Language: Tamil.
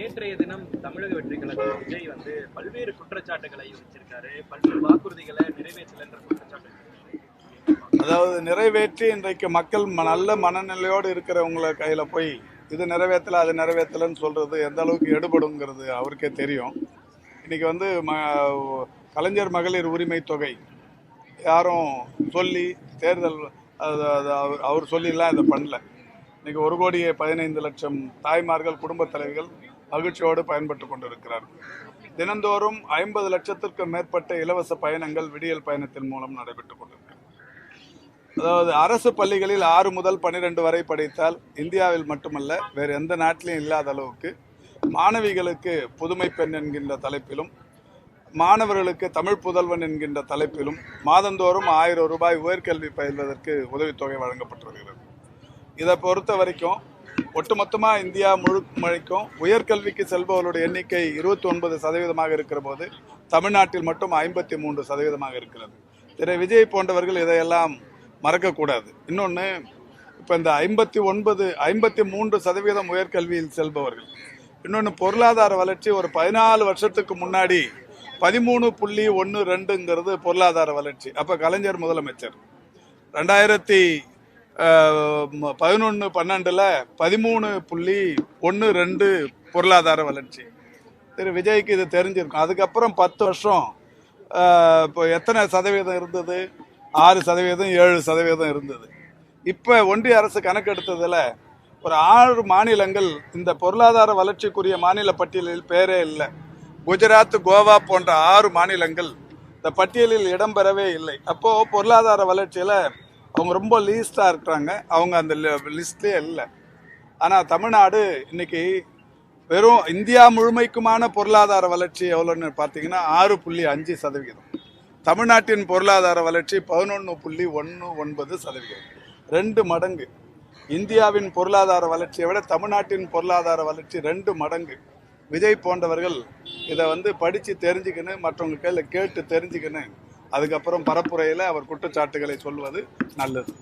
நேற்றைய தினம் தமிழக வெற்றி கழகம் விஜய் வந்து பல்வேறு குற்றச்சாட்டுகளை வச்சிருக்காரு பல்வேறு வாக்குறுதிகளை நிறைவேற்றல என்ற குற்றச்சாட்டு அதாவது நிறைவேற்றி இன்றைக்கு மக்கள் ம- நல்ல மனநிலையோடு இருக்கிறவங்கள கையில் போய் இது நிறைவேற்றல அது நிறைவேற்றலைன்னு சொல்கிறது எந்த அளவுக்கு எடுபடுங்கிறது அவருக்கே தெரியும். இன்றைக்கி வந்து ம கலைஞர் மகளிர் உரிமை தொகை யாரும் சொல்லி தேர்தல் அவர் சொல்லிலாம் இதை பண்ணல. இன்னைக்கு ஒரு கோடியே பதினைந்து லட்சம் தாய்மார்கள் குடும்பத் தலைவிகள் மகிழ்ச்சியோடு பயன்பட்டு கொண்டிருக்கிறார். தினந்தோறும் ஐம்பது லட்சத்திற்கும் மேற்பட்ட இலவச பயணங்கள் விடியல் பயணத்தின் மூலம் நடைபெற்றுக் கொண்டிருக்கிறது. அதாவது அரசு பள்ளிகளில் ஆறு முதல் பன்னிரெண்டு வரை படித்தால் இந்தியாவில் மட்டுமல்ல வேறு எந்த நாட்டிலையும் இல்லாத அளவுக்கு மாணவிகளுக்கு புதுமை பெண் என்கின்ற தலைப்பிலும் மாணவர்களுக்கு தமிழ் புதல்வன் என்கின்ற தலைப்பிலும் மாதந்தோறும் ஆயிரம் ரூபாய் உயர்கல்வி பயில்வதற்கு உதவித்தொகை வழங்கப்பட்டு வருகிறது இதை பொறுத்த வரைக்கும் ஒட்டுமொத்தமாக இந்தியா முழுமைக்கும் உயர்கல்விக்கு செல்பவர்களுடைய எண்ணிக்கை இருபத்தி ஒன்பது சதவீதமாக இருக்கிற போது தமிழ்நாட்டில் மட்டும் ஐம்பத்தி மூன்று சதவீதமாக இருக்கிறது. திரு விஜய் போன்றவர்கள் இதையெல்லாம் மறக்கக்கூடாது. இன்னொன்று இப்போ இந்த ஐம்பத்தி ஒன்பது ஐம்பத்தி மூன்று சதவீதம் உயர்கல்வியில் செல்பவர்கள். இன்னொன்று பொருளாதார வளர்ச்சி ஒரு பதினாலு வருஷத்துக்கு முன்னாடி பதிமூணு புள்ளி ஒன்று ரெண்டுங்கிறது பொருளாதார வளர்ச்சி. அப்போ கலைஞர் முதலமைச்சர். ரெண்டாயிரத்தி பதினொன்று பன்னெண்டில் பதிமூணு புள்ளி ஒன்று ரெண்டு பொருளாதார வளர்ச்சி. திரு விஜய்க்கு இது தெரிஞ்சிருக்கும். அதுக்கப்புறம் பத்து வருஷம் இப்போ எத்தனை சதவீதம் இருந்தது? ஆறு சதவீதம் ஏழு சதவீதம் இருந்தது. இப்போ ஒன்றிய அரசு கணக்கெடுத்ததில் ஒரு ஆறு மாநிலங்கள் இந்த பொருளாதார வளர்ச்சிக்குரிய மாநில பட்டியலில் பேரே இல்லை. குஜராத் கோவா போன்ற ஆறு மாநிலங்கள் இந்த பட்டியலில் இடம்பெறவே இல்லை. அப்போது பொருளாதார வளர்ச்சியில் அவங்க ரொம்ப லீஸ்டாக இருக்கிறாங்க. அவங்க அந்த லிஸ்ட்லேயே இல்லை. ஆனால் தமிழ்நாடு இன்னைக்கு வெறும் இந்தியா முழுமைக்குமான பொருளாதார வளர்ச்சி எவ்வளோன்னு பார்த்தீங்கன்னா ஆறு புள்ளி அஞ்சு சதவிகிதம். தமிழ்நாட்டின் பொருளாதார வளர்ச்சி பதினொன்று புள்ளி ஒன்று ஒன்பது சதவிகிதம். ரெண்டு மடங்கு. இந்தியாவின் பொருளாதார வளர்ச்சியை விட தமிழ்நாட்டின் பொருளாதார வளர்ச்சி ரெண்டு மடங்கு. விஜய் போன்றவர்கள் இதை வந்து படித்து தெரிஞ்சுக்கின்னு மற்றவங்க கையில் கேட்டு தெரிஞ்சுக்கின்னு அதுக்கப்புறம் பரப்புரையில் அவர் குற்றச்சாட்டுகளை சொல்வது நல்லது.